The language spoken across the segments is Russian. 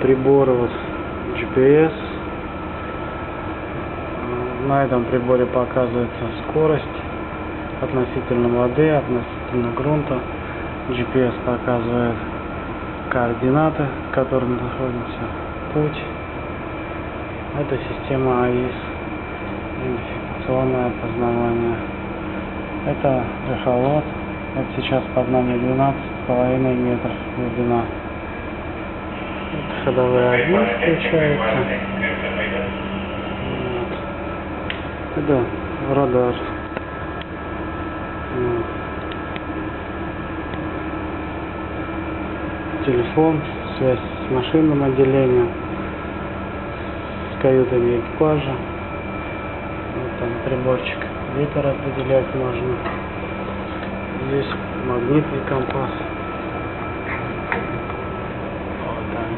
приборы вот GPS. На этом приборе показывается скорость относительно воды, относительно грунта. GPS показывает координаты, в которых мы находимся, путь. Это система АИС, идентификационное опознавание. Это эхолот. Вот сейчас под нами 12,5 метров глубина. Вот ходовые огни включаются. Вот. Это радар. Вот. Телефон, связь с машинным отделением, с каютами экипажа. Вот там приборчик. Ветер определять можно. Здесь магнитный компас.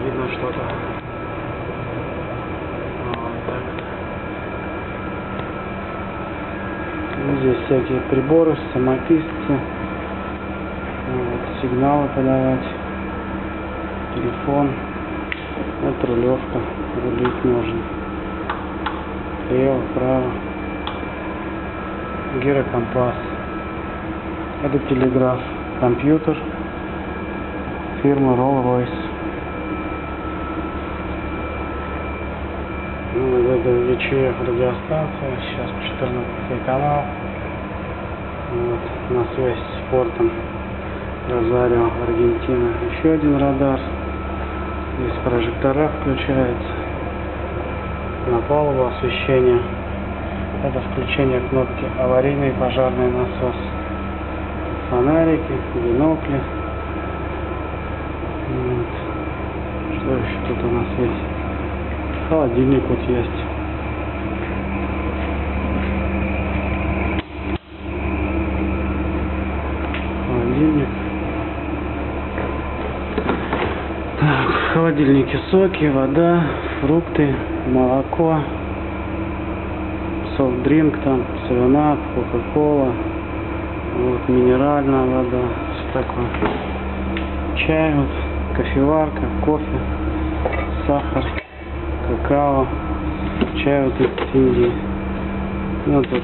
Вот видно что-то. Вот. Ну, здесь всякие приборы, самописцы. Вот, сигналы подавать. Телефон. Это рулевка. Рулить можно. Лево, вправо. Гирокомпас. Это телеграф. Компьютер. Фирмы Rolls-Royce. VHF радиостанция. Сейчас 14 канал. Вот, на связь с портом Розарио, Аргентина. Еще один радар. Здесь прожектора включаются. На палубу освещение. Это включение кнопки аварийный пожарный насос. Фонарики, бинокли. Вот. Что еще тут у нас есть? Холодильник вот есть. Холодильник. Так, холодильнике соки, вода, фрукты, молоко, софт-дринк там, севенап, кока-кола, вот, минеральная вода, все такое. Чай, вот, кофеварка, кофе, сахар, какао, чай вот из Индии. Ну, тут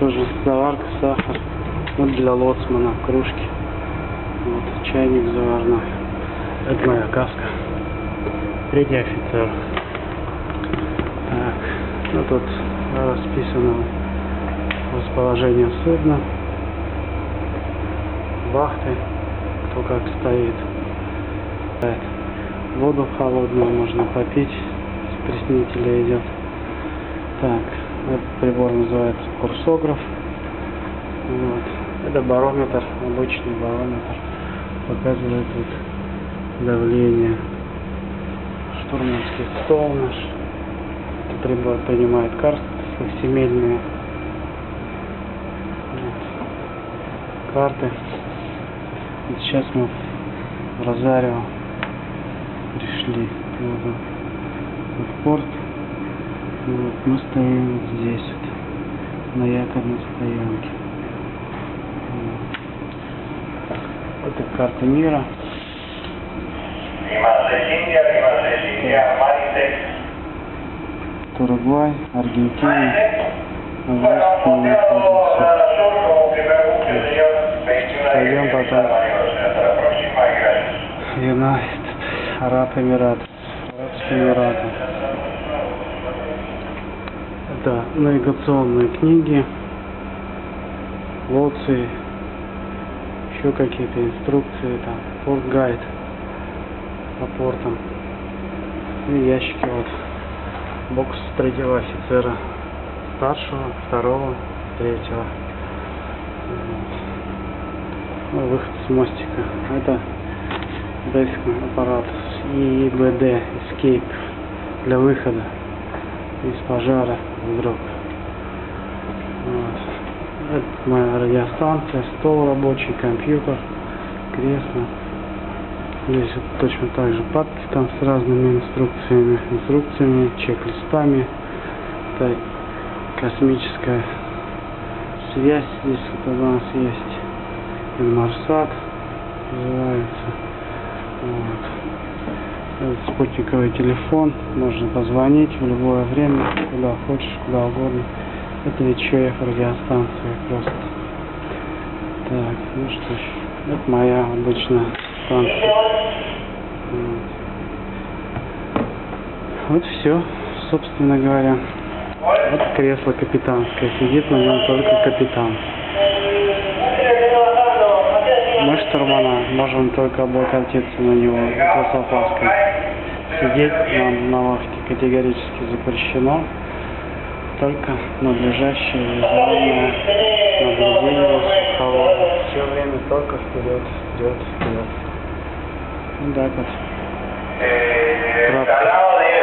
тоже заварка, сахар. Вот для лоцмана, кружки. Вот, чайник заварной. Это моя каска. Третий офицер. Так, ну тут расписано расположение судна, вахты, кто как стоит. Так, Воду холодную можно попить, с приснителя идет. Так, этот прибор называется курсограф. Вот. Это барометр, обычный барометр. Показывает тут давление. Штурманский стол наш. Прибор принимает карты семейные. Вот. Карты. И сейчас мы в Розарио пришли вот, в порт. Вот, мы стоим вот здесь вот, на якорной стоянке. Вот. Это карта мира. Lima 6 India, Lima 6 India, Manitex. Уругвай, Аргентина, Bueno, Августина Montevideo находится. Zona Sur como primer buque, señor. 21 Пойдем потом. Юнайтед, Араб Эмират, Арабские Эмираты. Это навигационные книги, лоции, еще какие-то инструкции, там, порт-гайд по портам. И ящики вот. Бокс третьего офицера, старшего, второго, третьего. Вот. Ну, выход с мостика. Это датчный аппарат ИБД Escape для выхода из пожара вдруг. Вот. Это моя радиостанция, стол рабочий, компьютер, кресло. Здесь точно так же папки там с разными инструкциями, инструкциями, чек-листами. Это космическая связь здесь вот у нас есть. Инмарсат называется. Вот. э, спутниковый телефон, можно позвонить в любое время, куда хочешь, куда угодно. Это ВЧФ радиостанция просто. Так, ну что ж, это моя обычная станция. Вот. Все, собственно говоря. Вот кресло капитанское, сидит на нем только капитан. Мы штурмана можем только облокотиться на него это с опаской. Сидеть нам на лавке категорически запрещено. Только надлежащее визуальное наблюдение сухого. Все время только вперед, вперед, вперед. Вот так вот. Eh, Кратко. traslado de